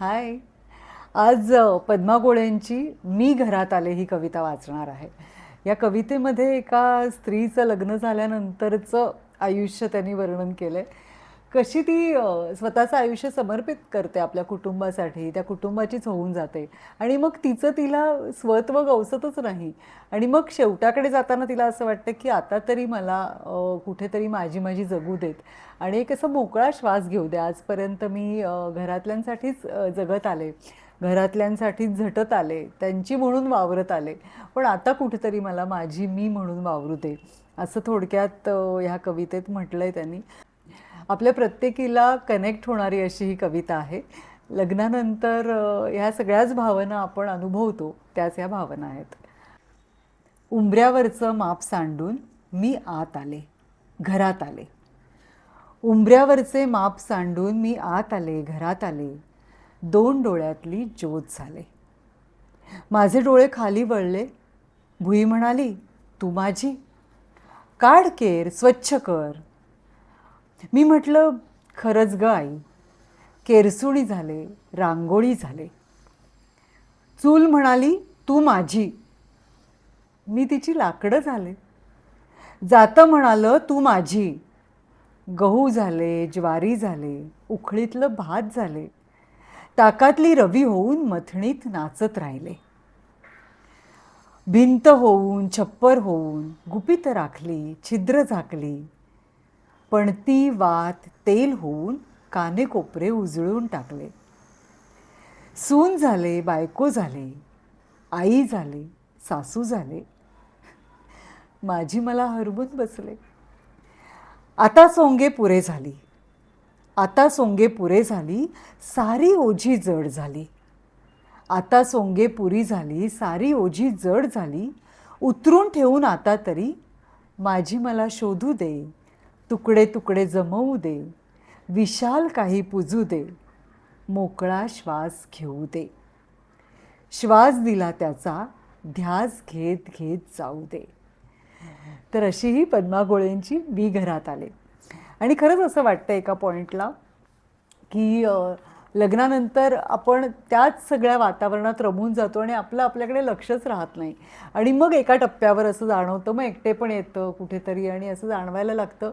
हाय. आज पद्मा गोळेंची मी घरात आले ही कविता वाचणार आहे. या कवितेमध्ये एका स्त्रीचं लग्न झाल्यानंतरचं आयुष्य त्यांनी वर्णन केलं आहे कशी ती स्वतःचं आयुष्य समर्पित करते आपल्या कुटुंबासाठी त्या कुटुंबाचीच होऊन जाते. आणि मग तिचं तिला स्वत्व गवसतच नाही. आणि मग शेवटाकडे जाताना तिला असं वाटतं की आता तरी मला कुठेतरी माझी माझी जगू देत. आणि एक असं मोकळा श्वास घेऊ दे. आजपर्यंत मी घरातल्यांसाठीच जगत आले. घरातल्यांसाठीच झटत आले. त्यांची म्हणून वावरत आले. पण आता कुठेतरी मला माझी मी म्हणून वावरू दे. असं थोडक्यात ह्या कवितेत म्हटलं आहे त्यांनी. आपल्या प्रत्येकीला कनेक्ट होणारी अशी ही कविता आहे. लग्नानंतर ह्या सगळ्याच भावना आपण अनुभवतो त्याच ह्या भावना आहेत. उंबऱ्यावरचं माप सांडून मी आत आले घरात आले. उंबऱ्यावरचे माप सांडून मी आत आले घरात आले. दोन डोळ्यातली ज्योत झाले. माझे डोळे खाली वळले. भुई म्हणाली तू माझी. काढ केर स्वच्छ कर. मी म्हटलं खरंच ग आई केरसुणी झाले रांगोळी झाले. चूल म्हणाली तू माझी. मी तिची लाकडं झाले. जातं म्हणालं तू माझी. गहू झाले ज्वारी झाले उखळीतलं भात झाले. ताकातली रवी होऊन मथणीत नाचत राहिले. भिंत होऊन छप्पर होऊन गुपित राखली छिद्र झाकली पण ती वात तेल होऊन काने कोपरे उजळून टाकले. सून झाले बायको झाले आई झाले सासू झाले. माझी मला हरबून बसले. आता सोंगे पुरे झाली. आता सोंगे पुरे झाली सारी ओझी जड झाली. आता सोंगे पुरी झाली सारी ओझी जड झाली. उतरून ठेवून आता तरी माझी मला शोधू दे. तुकडे तुकडे जमवू दे. विशाल काही पुजू दे. मोकळा श्वास घेऊ दे. श्वास दिला त्याचा ध्यास घेत घेत जाऊ दे. तर अशी ही पद्मा गोळेंची मी घरात आले. आणि खरंच असं वाटतं एका पॉईंटला की लग्नानंतर आपण त्याच सगळ्या वातावरणात रमून जातो आणि आपलं आपल्याकडे लक्षच राहत नाही. आणि मग एका टप्प्यावर असं जाणवतं मग एकटे पण येतं कुठेतरी आणि असं जाणवायला लागतं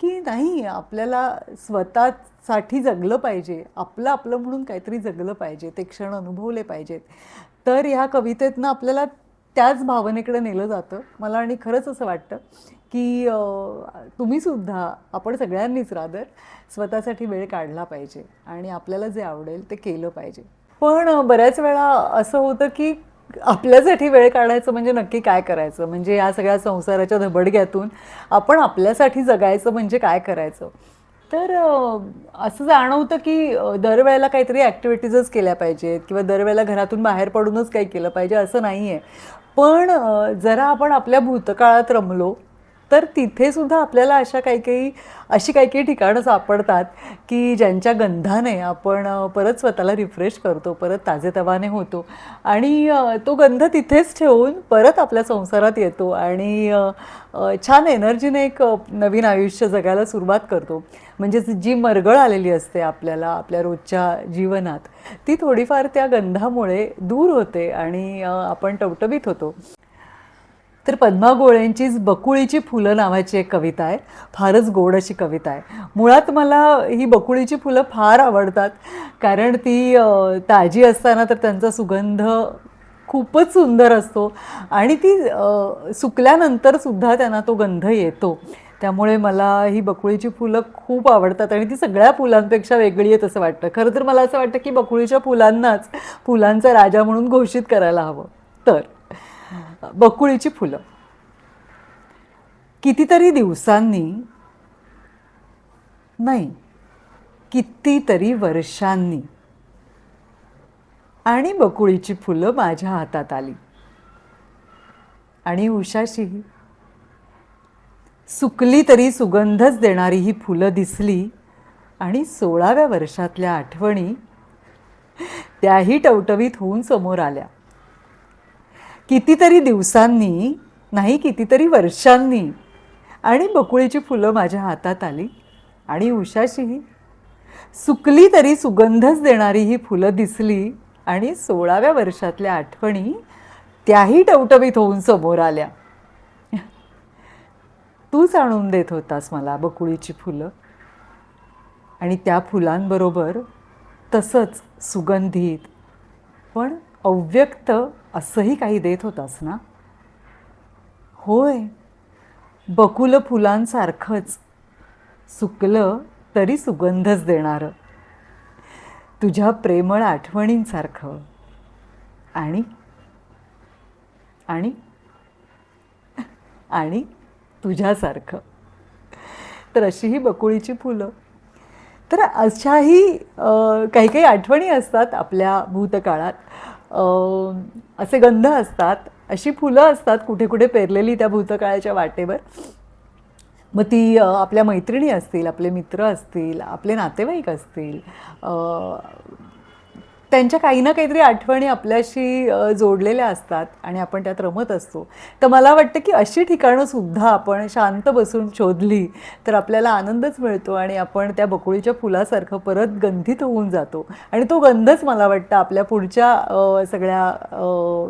की नाही आपल्याला स्वतःसाठी जगलं पाहिजे आपलं आपलं म्हणून काहीतरी जगलं पाहिजे ते क्षण अनुभवले पाहिजेत. तर ह्या कवितेतनं आपल्याला त्याच भावनेकडे नेलं जातं. मला आणि खरंच असं वाटतं की तुम्ही तुम्हीसुद्धा आपण सगळ्यांनीच रादर स्वतःसाठी वेळ काढला पाहिजे आणि आपल्याला जे आवडेल ते केलं पाहिजे. पण बऱ्याच वेळा असं होतं की आपल्यासाठी वेळ काढायचं म्हणजे नक्की काय करायचं? म्हणजे या सगळ्या संसाराच्या धबडग्यातून आपण आपल्यासाठी जगायचं म्हणजे काय करायचं? तर असं जाणवतं की दरवेळेला काहीतरी ॲक्टिव्हिटीजच केल्या पाहिजेत किंवा दरवेळेला घरातून बाहेर पडूनच काही केलं पाहिजे असं नाही आहे पण जरा आपण आपल्या भूतकाळात रमलो तर तिथे सुद्धा आपल्याला अशा काही काही अशी काही काही ठिकाणं सापडतात की ज्यांच्या गंधाने आपण परत स्वतःला रिफ्रेश करतो परत ताजेतवाने होतो. आणि तो गंध तिथेच ठेवून परत आपल्या संसारात येतो आणि छान एनर्जीने एक नवीन आयुष्य जगायला सुरुवात करतो. म्हणजेच जी मरगळ आलेली असते आपल्याला आपल्या रोजच्या जीवनात ती थोडीफार त्या गंधामुळे दूर होते आणि आपण टवटवीत होतो. तर पद्मा गोळेंचीच बकुळीची फुलं नावाची एक कविता आहे. फारच गोड अशी कविता आहे. मुळात मला ही बकुळीची फुलं फार आवडतात. कारण ती ताजी असताना तर त्यांचा सुगंध खूपच सुंदर असतो. आणि ती सुकल्यानंतरसुद्धा त्यांना तो गंध येतो. त्यामुळे मला ही बकुळीची फुलं खूप आवडतात. आणि ती सगळ्या फुलांपेक्षा वेगळी आहेत असं वाटतं. खरं तर मला असं वाटतं की बकुळीच्या फुलांनाच फुलांचा राजा म्हणून घोषित करायला हवं. तर बकुळीची फुलं. कितीतरी दिवसांनी नाही कितीतरी वर्षांनी आणि बकुळीची फुलं माझ्या हातात आली. आणि उषाशी सुकली तरी सुगंधच देणारी ही फुलं दिसली आणि सोळाव्या वर्षातल्या आठवणी त्याही टवटवीत होऊन समोर आल्या. कितीतरी दिवसांनी नाही कितीतरी वर्षांनी आणि बकुळीची फुलं माझ्या हातात आली आणि उषाशीही सुकली तरी सुगंधच देणारी ही फुलं दिसली आणि सोळाव्या वर्षातल्या आठवणी त्याही टवटवीत होऊन समोर आल्या. तूच आणून देत होतास मला बकुळीची फुलं. आणि त्या फुलांबरोबर तसंच सुगंधित पण अव्यक्त असंही काही देत होतास ना? होय. बकुल फुलांसारखंच. सुकलं तरी सुगंधच देणारं. तुझ्या प्रेमळ आठवणींसारखं. आणि? आणि? आणि तुझ्यासारखं. तर अशी ही बकुळीची फुलं. तर अशाही काही काही आठवणी असतात आपल्या भूतकाळात. असे गंध असतात अशी फुलं असतात कुठे कुठे पेरलेली त्या भूतकाळाच्या वाटेवर. मग ती आपल्या मैत्रिणी असतील आपले मित्र असतील आपले नातेवाईक असतील त्यांच्या काही ना काहीतरी आठवणी आपल्याशी जोडलेल्या असतात आणि आपण त्यात रमत असतो. तर मला वाटतं की अशी ठिकाणं सुद्धा आपण शांत बसून शोधली तर आपल्याला आनंदच मिळतो आणि आपण त्या बकुळीच्या फुलासारखं परत गंधित होऊन जातो. आणि तो गंधच मला वाटतं आपल्या पुढच्या सगळ्या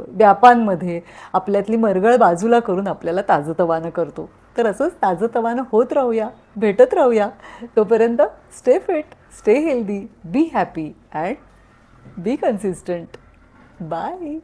व्यापांमध्ये आपल्यातली मरगळ बाजूला करून आपल्याला ताजंतवानं करतो. तर असंच ताजंतवानं होत राहूया भेटत राहूया. तोपर्यंत stay fit stay healthy be happy and Be consistent. Bye.